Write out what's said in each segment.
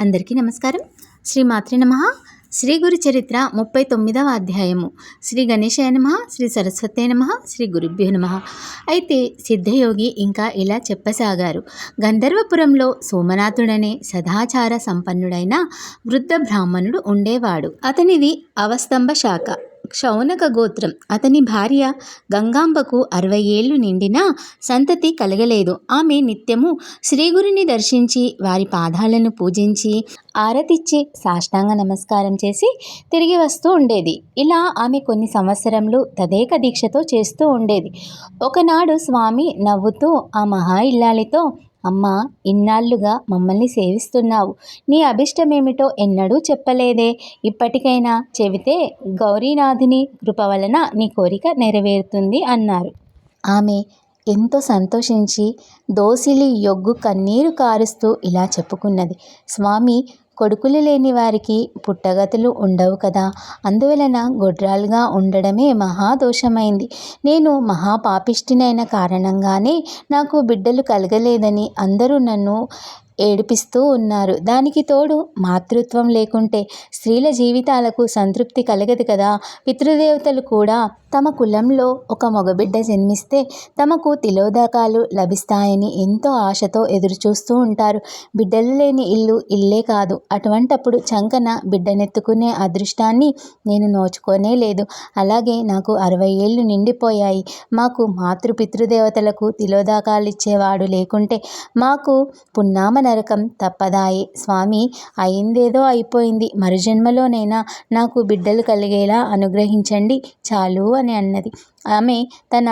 అందరికీ నమస్కారం. శ్రీ మాతృ నమ. శ్రీ గురు చరిత్ర ముప్పై తొమ్మిదవ అధ్యాయము. శ్రీ గణేశాయ నమ. శ్రీ సరస్వతే నమ. శ్రీ గురుభ్యో నమ. అయితే సిద్ధయోగి ఇంకా ఇలా చెప్పసాగారు. గంధర్వపురంలో సోమనాథుడనే సదాచార సంపన్నుడైన వృద్ధ బ్రాహ్మణుడు ఉండేవాడు. అతనిది అవస్తంభ శాఖ క్షౌనక గోత్రం. అతని భార్య గంగాంబకు అరవై ఏళ్ళు నిండినా సంతతి కలగలేదు. ఆమె నిత్యము శ్రీగురిని దర్శించి వారి పాదాలను పూజించి ఆరతిచ్చి సాష్టాంగ నమస్కారం చేసి తిరిగి వస్తూ ఉండేది. ఇలా ఆమె కొన్ని సంవత్సరంలో తదేక దీక్షతో చేస్తూ ఉండేది. ఒకనాడు స్వామి నవ్వుతూ ఆ మహా ఇల్లాలితో అమ్మా ఇన్నాళ్ళుగా మమ్మల్ని సేవిస్తున్నావు. నీ అభిష్టమేమిటో ఎన్నడూ చెప్పలేదే. ఇప్పటికైనా చెబితే గౌరీనాథుని కృప వలన నీ కోరిక నెరవేరుతుంది అన్నారు. ఆమె ఎంతో సంతోషించి దోసిలి యొగ్గు కన్నీరు కారుస్తూ ఇలా చెప్పుకున్నది. స్వామి కొడుకులు లేని వారికి పుట్టగతులు ఉండవు కదా. అందువలన గొడ్రాలుగా ఉండడమే మహాదోషమైంది. నేను మహాపాపిష్టినైన కారణంగానే నాకు బిడ్డలు కలగలేదని అందరూ నన్ను ఏడిపిస్తూ ఉన్నారు. దానికి తోడు మాతృత్వం లేకుంటే స్త్రీల జీవితాలకు సంతృప్తి కలగదు కదా. పితృదేవతలు కూడా తమ కులంలో ఒక మగబిడ్డ జన్మిస్తే తమకు తిలోదకాలు లభిస్తాయని ఎంతో ఆశతో ఎదురుచూస్తూ ఉంటారు. బిడ్డలు లేని ఇల్లు ఇల్లే కాదు. అటువంటప్పుడు చంకన బిడ్డనెత్తుకునే అదృష్టాన్ని నేను నోచుకోనే లేదు. అలాగే నాకు అరవై ఏళ్ళు నిండిపోయాయి. మాకు మాతృ పితృదేవతలకు తిలోదాకాలు ఇచ్చేవాడు లేకుంటే మాకు పున్నామ నరకం తప్పదాయే. స్వామి అయిందేదో అయిపోయింది. మరుజన్మలోనైనా నాకు బిడ్డలు కలిగేలా అనుగ్రహించండి. చాలు అని అన్నది. ఆమె తన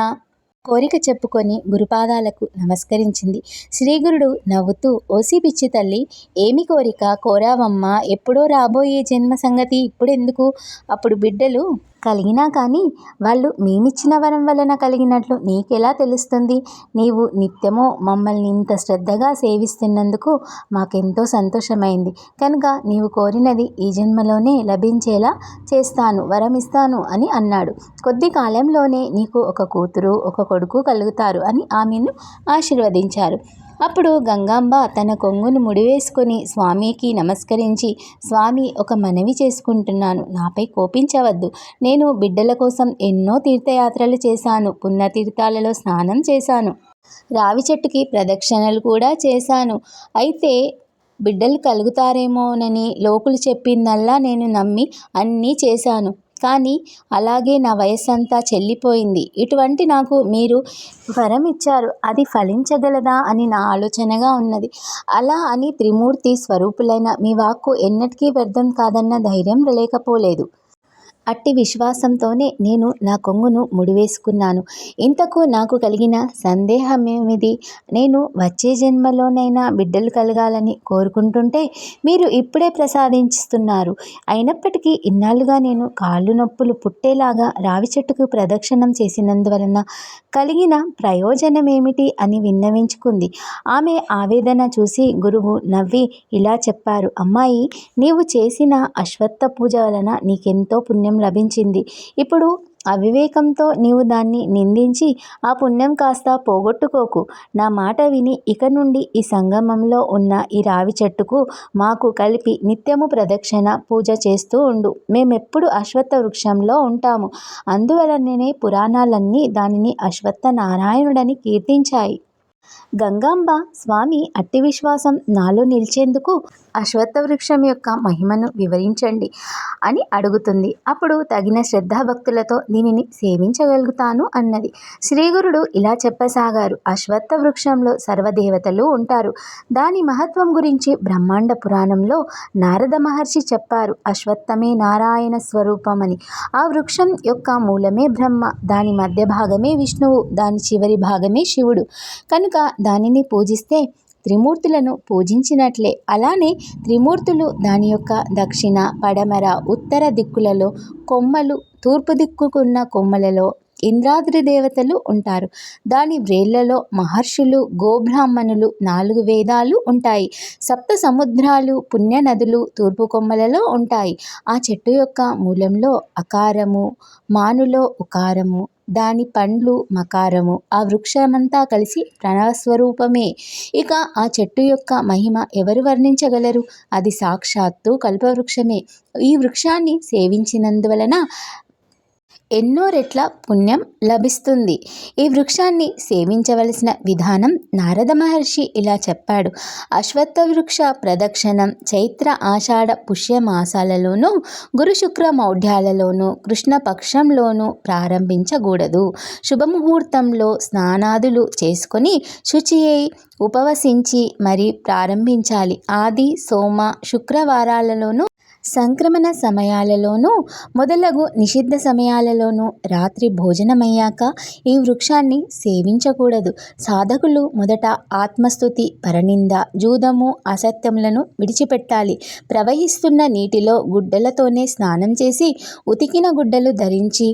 కోరిక చెప్పుకొని గురుపాదాలకు నమస్కరించింది. శ్రీగురుడు నవ్వుతూ ఓసి పిచ్చి తల్లి ఏమి కోరిక? కోరావమ్మా ఎప్పుడో రాబోయే జన్మ సంగతి ఇప్పుడెందుకు? అప్పుడు బిడ్డలు కలిగినా కానీ వాళ్ళు మేమిచ్చిన వరం వలన కలిగినట్లు నీకెలా తెలుస్తుంది? నీవు నిత్యము మమ్మల్ని ఇంత శ్రద్ధగా సేవిస్తున్నందుకు మాకెంతో సంతోషమైంది. కనుక నీవు కోరినది ఈ జన్మలోనే లభించేలా చేస్తాను వరం ఇస్తాను అని అన్నాడు. కొద్ది కాలంలోనే నీకు ఒక కూతురు ఒక కొడుకు కలుగుతారు అని ఆమెను ఆశీర్వదించారు. అప్పుడు గంగాంబ తన కొంగును ముడివేసుకొని స్వామికి నమస్కరించి స్వామి ఒక మనవి చేసుకుంటున్నాను. నాపై కోపించవద్దు. నేను బిడ్డల కోసం ఎన్నో తీర్థయాత్రలు చేశాను. పుణ్యతీర్థాలలో స్నానం చేశాను. రావి చెట్టుకి ప్రదక్షిణలు కూడా చేశాను. అయితే బిడ్డలు కలుగుతారేమోనని లోకులు చెప్పిందల్లా నేను నమ్మి అన్నీ చేశాను. కానీ అలాగే నా వయస్సంతా చెల్లిపోయింది. ఇటువంటి నాకు మీరు వరం ఇచ్చారు అది ఫలించగలదా అని నా ఆలోచనగా ఉన్నది. అలా అని త్రిమూర్తి స్వరూపులైన మీ వాక్కు ఎన్నటికీ వ్యర్థం కాదన్న ధైర్యం లేకపోలేదు. అట్టి విశ్వాసంతోనే నేను నా కొంగును ముడివేసుకున్నాను. ఇంతకు నాకు కలిగిన సందేహమేమిది? నేను వచ్చే జన్మలోనైనా బిడ్డలు కలగాలని కోరుకుంటుంటే మీరు ఇప్పుడే ప్రసాదించుతున్నారు అయినప్పటికీ ఇన్నాళ్ళుగా నేను కాళ్ళు నొప్పులు పుట్టేలాగా రావి చెట్టుకు ప్రదక్షిణం చేసినందువలన కలిగిన ప్రయోజనమేమిటి అని విన్నవించుకుంది. ఆమె ఆవేదన చూసి గురువు నవ్వి ఇలా చెప్పారు. అమ్మాయి నీవు చేసిన అశ్వత్థ పూజ వలన నీకెంతో పుణ్యం లభించింది. ఇప్పుడు అవివేకంతో నీవు దాన్ని నిందించి ఆ పుణ్యం కాస్త పోగొట్టుకోకు. నా మాట విని ఇక నుండి ఈ సంగమంలో ఉన్న ఈ రావి చెట్టుకు మాకు కలిపి నిత్యము ప్రదక్షిణ పూజ చేస్తూ ఉండు. మేమెప్పుడు అశ్వత్థ వృక్షంలో ఉంటాము. అందువలననే పురాణాలన్నీ దానిని అశ్వత్థ నారాయణుడని కీర్తించాయి. గంగాంబ స్వామి అట్టి విశ్వాసం నాలో నిలిచేందుకు అశ్వత్థ వృక్షం యొక్క మహిమను వివరించండి అని అడుగుతుంది. అప్పుడు తగిన శ్రద్ధాభక్తులతో దీనిని సేవించగలుగుతాను అన్నది. శ్రీగురుడు ఇలా చెప్పసాగారు. అశ్వత్థ వృక్షంలో సర్వదేవతలు ఉంటారు. దాని మహత్వం గురించి బ్రహ్మాండ పురాణంలో నారద మహర్షి చెప్పారు. అశ్వత్థమే నారాయణ స్వరూపమని. ఆ వృక్షం యొక్క మూలమే బ్రహ్మ. దాని మధ్య భాగమే విష్ణువు. దాని చివరి భాగమే శివుడు. కనుక దానిని పూజిస్తే త్రిమూర్తులను పూజించినట్లే. అలానే త్రిమూర్తులు దాని యొక్క దక్షిణ పడమర ఉత్తర దిక్కులలో కొమ్మలు తూర్పు దిక్కుకున్న కొమ్మలలో ఇంద్రాద్రి దేవతలు ఉంటారు. దాని వ్రేళ్ళలో మహర్షులు గోబ్రాహ్మణులు నాలుగు వేదాలు ఉంటాయి. సప్త సముద్రాలు పుణ్య నదులు తూర్పు కొమ్మలలో ఉంటాయి. ఆ చెట్టు యొక్క మూలంలో అకారము మానులో ఉకారము దాని పండ్లు మకారము. ఆ వృక్షమంతా కలిసి ప్రణవస్వరూపమే. ఇక ఆ చెట్టు యొక్క మహిమ ఎవరు వర్ణించగలరు? అది సాక్షాత్తు కల్పవృక్షమే. ఈ వృక్షాన్ని సేవించినందువలన ఎన్నో రెట్ల పుణ్యం లభిస్తుంది. ఈ వృక్షాన్ని సేవించవలసిన విధానం నారద మహర్షి ఇలా చెప్పాడు. అశ్వత్థ వృక్ష ప్రదక్షిణం చైత్ర ఆషాఢ పుష్యమాసాలలోనూ గురు శుక్ర మౌఢ్యాలలోనూ కృష్ణపక్షంలోనూ ప్రారంభించకూడదు. శుభముహూర్తంలో స్నానాదులు చేసుకొని శుచి ఉపవసించి మరి ప్రారంభించాలి. ఆది సోమ శుక్రవారాలలోనూ సంక్రమణ సమయాలలోనూ మొదలగు నిషిద్ధ సమయాలలోనూ రాత్రి భోజనమయ్యాక ఈ వృక్షాన్ని సేవించకూడదు. సాధకులు మొదట ఆత్మస్థుతి పరనింద జూదము అసత్యములను విడిచిపెట్టాలి. ప్రవహిస్తున్న నీటిలో గుడ్డలతోనే స్నానం చేసి ఉతికిన గుడ్డలు ధరించి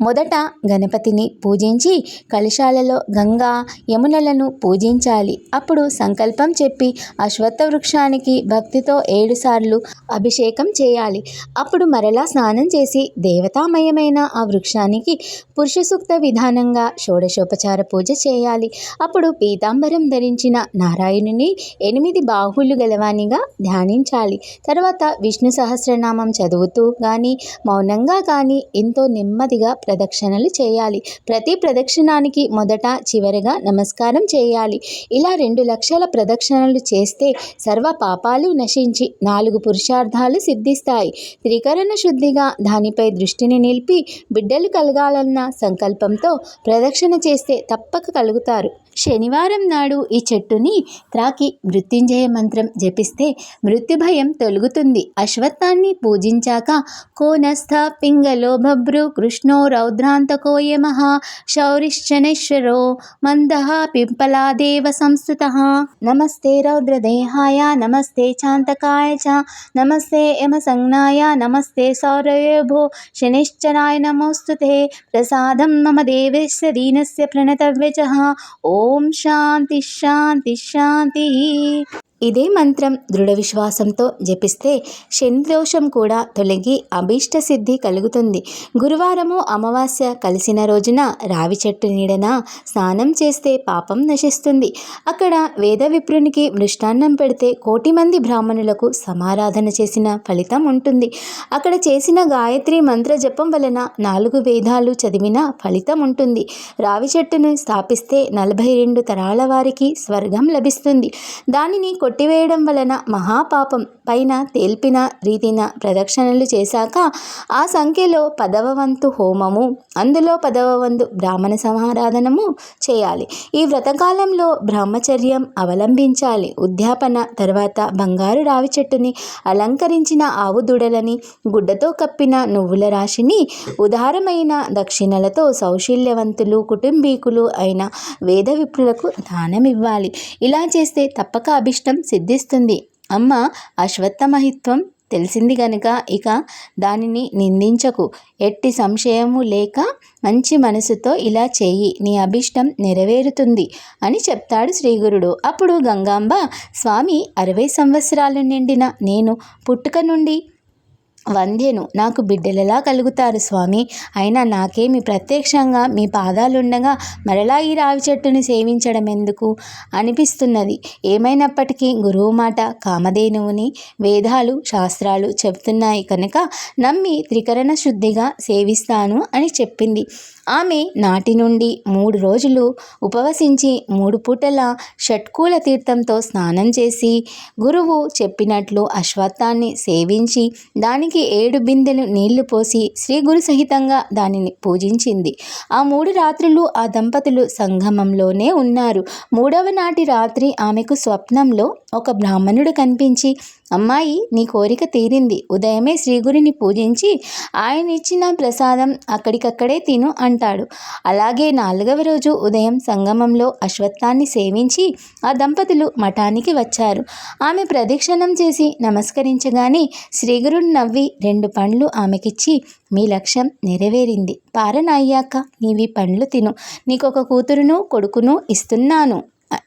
మొదట గణపతిని పూజించి కలశాలలో గంగా యమునలను పూజించాలి. అప్పుడు సంకల్పం చెప్పి అశ్వత్థ వృక్షానికి భక్తితో ఏడుసార్లు అభిషేకం చేయాలి. అప్పుడు మరలా స్నానం చేసి దేవతామయమైన ఆ వృక్షానికి పురుష సూక్త విధానంగా షోడశోపచార పూజ చేయాలి. అప్పుడు పీతాంబరం ధరించిన నారాయణుని ఎనిమిది బాహుళ్ళు గలవానిగా ధ్యానించాలి. తర్వాత విష్ణు సహస్రనామం చదువుతూ కానీ మౌనంగా కానీ ఎంతో నెమ్మదిగా ప్రదక్షిణలు చేయాలి. ప్రతి ప్రదక్షిణానికి మొదట చివరిగా నమస్కారం చేయాలి. ఇలా రెండు లక్షల ప్రదక్షిణలు చేస్తే సర్వ పాపాలు నశించి నాలుగు పురుషార్థాలు సిద్ధిస్తాయి. త్రికరణ శుద్ధిగా దానిపై దృష్టిని నిలిపి బిడ్డలు కలగాలన్న సంకల్పంతో ప్రదక్షిణ చేస్తే తప్పక కలుగుతారు. శనివారం నాడు ఈ చెట్టుని త్రాకి మృత్యుంజయ మంత్రం జపిస్తే మృత్యుభయం తొలుగుతుంది. అశ్వత్థాన్ని పూజించాక కోనస్థ పింగళో కృష్ణోర रौद्रातकोयम शौरिश्च मंद पिंपला देव संस्थित नमस्ते रौद्रदेहाय, नमस्ते चातकाय च, नमस्ते यम संज्ञा नमस्ते सौरभो शनिश्चराय नमोऽस्तु ते। प्रसाद मम देवस्य दीनस्य प्रणतव्यजः। ओम शांति शांति शांति ఇదే మంత్రం దృఢ విశ్వాసంతో జపిస్తే శనిదోషం కూడా తొలగి అభీష్ట సిద్ధి కలుగుతుంది. గురువారము అమావాస్య కలిసిన రోజున రావి చెట్టు నీడన స్నానం చేస్తే పాపం నశిస్తుంది. అక్కడ వేద విప్రునికి మృష్టాన్నం పెడితే కోటి మంది బ్రాహ్మణులకు సమారాధన చేసిన ఫలితం ఉంటుంది. అక్కడ చేసిన గాయత్రి మంత్ర జపం వలన నాలుగు వేదాలు చదివిన ఫలితం ఉంటుంది. రావి చెట్టును స్థాపిస్తే నలభై రెండు తరాల వారికి స్వర్గం లభిస్తుంది. దానిని కొట్టివేయడం వలన మహాపాపం పైన తేల్పిన రీతిన ప్రదక్షిణలు చేశాక ఆ సంఖ్యలో పదవ వంతు హోమము అందులో పదవ వంతు బ్రాహ్మణ సమారాధనము చేయాలి. ఈ వ్రతకాలంలో బ్రహ్మచర్యం అవలంబించాలి. ఉద్యాపన తర్వాత బంగారు రావి చెట్టుని అలంకరించిన ఆవు దూడలని గుడ్డతో కప్పిన నువ్వుల రాశిని ఉదారమైన దక్షిణలతో సౌశీల్యవంతులు కుటుంబీకులు అయిన వేద విప్రులకు దానం ఇవ్వాలి ఇలా చేస్తే తప్పక అభిష్టం సిద్ధిస్తుంది. అమ్మ అశ్వత్థమహిత్వం తెలిసింది గనుక ఇక దానిని నిందించకు. ఎట్టి సంశయము లేక మంచి మనసుతో ఇలా చేయి నీ అభిష్టం నెరవేరుతుంది అని చెప్తాడు శ్రీగురుడు. అప్పుడు గంగాంబ స్వామి అరవై సంవత్సరాలు నిండిన నేను పుట్టుక నుండి వంద్యను నాకు బిడ్డలెలా కలుగుతారు స్వామి. అయినా నాకేమి ప్రత్యక్షంగా మీ పాదాలుండగా మరలా ఈ రావి చెట్టుని సేవించడం ఎందుకు అనిపిస్తున్నది. ఏమైనప్పటికీ గురువు మాట కామధేనువుని వేదాలు శాస్త్రాలు చెబుతున్నాయి కనుక నమ్మి త్రికరణ శుద్ధిగా సేవిస్తాను అని చెప్పింది. ఆమె నాటి నుండి మూడు రోజులు ఉపవసించి మూడు పూటల షట్కూల తీర్థంతో స్నానం చేసి గురువు చెప్పినట్లు అశ్వత్థాన్ని సేవించి దానికి ఏడు బిందెలు నీళ్ళు పోసి శ్రీ గురు సహితంగా దానిని పూజించింది. ఆ మూడు రాత్రులు ఆ దంపతులు సంగమంలోనే ఉన్నారు. మూడవ నాటి రాత్రి ఆమెకు స్వప్నంలో ఒక బ్రాహ్మణుడు కనిపించి అమ్మాయి నీ కోరిక తీరింది. ఉదయమే శ్రీగురిని పూజించి ఆయన ఇచ్చిన ప్రసాదం అక్కడికక్కడే తిను అంటాడు అలాగే నాలుగవ రోజు ఉదయం సంగమంలో అశ్వత్థాన్ని సేవించి ఆ దంపతులు మఠానికి వచ్చారు. ఆమె ప్రదక్షిణం చేసి నమస్కరించగానే శ్రీగురుడు నవ్వి రెండు పండ్లు ఆమెకిచ్చి మీ లక్ష్యం నెరవేరింది. పారణ అయ్యాక నీవి పండ్లు తిను. నీకొక కూతురును కొడుకును ఇస్తున్నాను.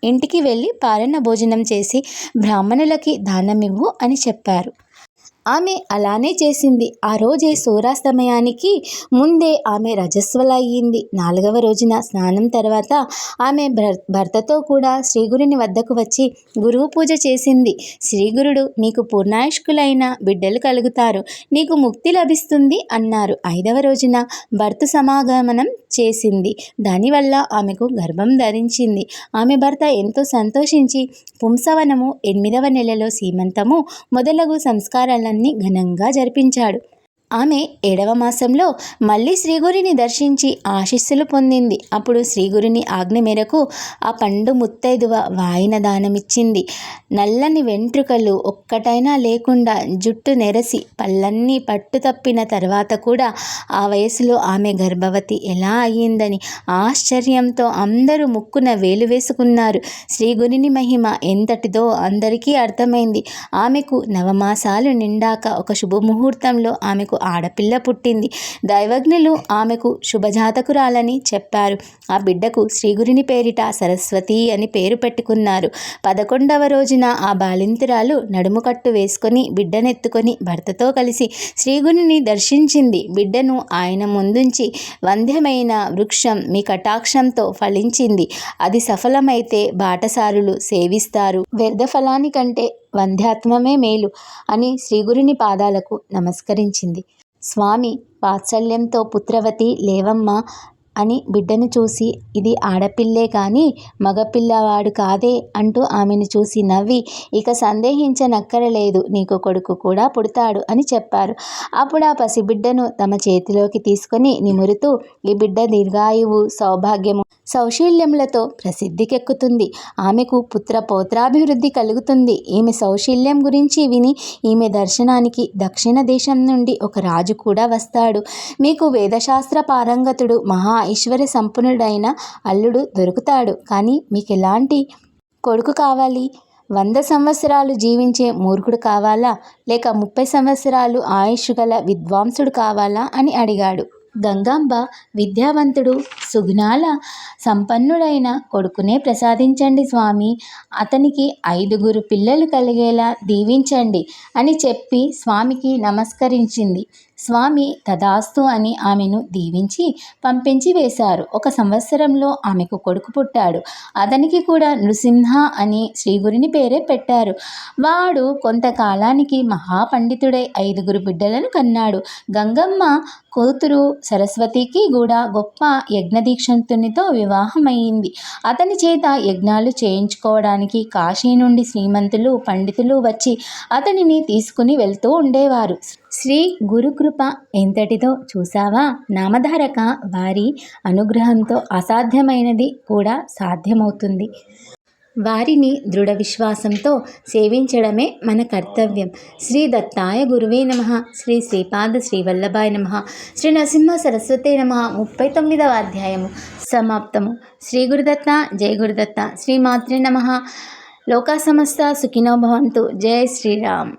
ఇంటికి వెళ్ళి పారణ భోజనం చేసి బ్రాహ్మణులకి దానమివ్వు అని చెప్పారు. ఆమె అలానే చేసింది. ఆ రోజే సూర్యాస్తమయానికి ముందే ఆమె రజస్వల అయ్యింది నాలుగవ రోజున స్నానం తర్వాత ఆమె భర్- భర్తతో కూడా శ్రీగురుని వద్దకు వచ్చి గురువు పూజ చేసింది. శ్రీగురుడు నీకు పూర్ణాయుష్కులైన బిడ్డలు కలుగుతారు. నీకు ముక్తి లభిస్తుంది అన్నారు. ఐదవ రోజున భర్త సమాగమనం చేసింది. దానివల్ల ఆమెకు గర్భం ధరించింది. ఆమె భర్త ఎంతో సంతోషించి పుంసవనము ఎనిమిదవ నెలలో సీమంతము మొదలగు సంస్కారాలను సంస్కారాలన్నీ ఘనంగా జరిపించాడు. ఆమె ఏడవ మాసంలో మళ్ళీ శ్రీగురిని దర్శించి ఆశీస్సులు పొందింది. అప్పుడు శ్రీగురిని ఆజ్ఞ మేరకు ఆ పండు ముత్తైదువ వాయిన దానమిచ్చింది. నల్లని వెంట్రుకలు ఒక్కటైనా లేకుండా జుట్టు నెరసి పళ్ళన్నీ పట్టు తప్పిన తర్వాత కూడా ఆ వయసులో ఆమె గర్భవతి ఎలా అయ్యిందని ఆశ్చర్యంతో అందరూ ముక్కున వేలు వేసుకున్నారు. శ్రీగురిని మహిమ ఎంతటిదో అందరికీ అర్థమైంది. ఆమెకు నవమాసాలు నిండాక ఒక శుభముహూర్తంలో ఆమెకు ఆడపిల్ల పుట్టింది. దైవజ్ఞులు ఆమెకు శుభజాతకురాలని చెప్పారు. ఆ బిడ్డకు శ్రీగురిని పేరిట సరస్వతి అని పేరు పెట్టుకున్నారు. పదకొండవ రోజున ఆ బాలింతురాలు నడుముకట్టు వేసుకొని బిడ్డనెత్తుకొని భర్తతో కలిసి శ్రీగురిని దర్శించింది. బిడ్డను ఆయన ముందుంచి వంధ్యమైన వృక్షం మీ కటాక్షంతో ఫలించింది. అది సఫలమైతే బాటసారులు సేవిస్తారు. వ్యర్థ ఫలానికంటే వంధ్యాత్మమే మేలు అని శ్రీగురుని పాదాలకు నమస్కరించింది. స్వామి వాత్సల్యంతో పుత్రవతి లేవమ్మ అని బిడ్డను చూసి ఇది ఆడపిల్లే కానీ మగపిల్లవాడు కాదే అంటూ ఆమెను చూసి నవ్వి ఇక సందేహించనక్కరలేదు నీకు కొడుకు కూడా పుడతాడు అని చెప్పారు. అప్పుడు ఆ పసిబిడ్డను తమ చేతిలోకి తీసుకొని నిమురుతూ ఈ బిడ్డ దీర్ఘాయువు సౌభాగ్యము సౌశీల్యములతో ప్రసిద్ధికెక్కుతుంది. ఆమెకు పుత్ర పౌత్రాభివృద్ధి కలుగుతుంది. ఈమె సౌశీల్యం గురించి విని ఈమె దర్శనానికి దక్షిణ దేశం నుండి ఒక రాజు కూడా వస్తాడు. మీకు వేదశాస్త్ర పారంగతుడు మహా ఐశ్వర్య సంపన్నుడైన అల్లుడు దొరుకుతాడు. కానీ మీకు ఎలాంటి కొడుకు కావాలి? వంద సంవత్సరాలు జీవించే మూర్ఖుడు కావాలా? లేక ముప్పై సంవత్సరాలు ఆయుష్ గల విద్వాంసుడు కావాలా? అని అడిగాడు. గంగాంబ విద్యావంతుడు సుగుణాల సంపన్నుడైన కొడుకునే ప్రసాదించండి స్వామి. అతనికి ఐదుగురు పిల్లలు కలిగేలా దీవించండి అని చెప్పి స్వామికి నమస్కరించింది. స్వామి తదాస్తు అని ఆమెను దీవించి పంపించి వేశారు. ఒక సంవత్సరంలో ఆమెకు కొడుకు పుట్టాడు. అతనికి కూడా నృసింహ అని శ్రీగురిని పేరే పెట్టారు. వాడు కొంతకాలానికి మహాపండితుడై ఐదుగురు బిడ్డలను కన్నాడు. గంగమ్మ కూతురు సరస్వతికి కూడా గొప్ప యజ్ఞదీక్షంతునితో వివాహమైంది. అతని చేత యజ్ఞాలు చేయించుకోవడానికి కాశీ నుండి శ్రీమంతులు పండితులు వచ్చి అతనిని తీసుకుని వెళ్తూ ఉండేవారు. శ్రీ గురుకృప ఎంతటితో చూసావా? నామధారక వారి అనుగ్రహంతో అసాధ్యమైనది కూడా సాధ్యమవుతుంది. వారిని దృఢ విశ్వాసంతో సేవించడమే మన కర్తవ్యం. శ్రీ దత్తాయ గురువే నమ. శ్రీ శ్రీపాద శ్రీవల్లభాయ నమ. శ్రీ నరసింహ సరస్వతే నమ. ముప్పై తొమ్మిదవ అధ్యాయము. సమాప్తము. శ్రీ గురుదత్త జయ గురుదత్త శ్రీమాతృ నమ. లోకా సమస్త సుఖినో భవంతు. జయ శ్రీరామ్.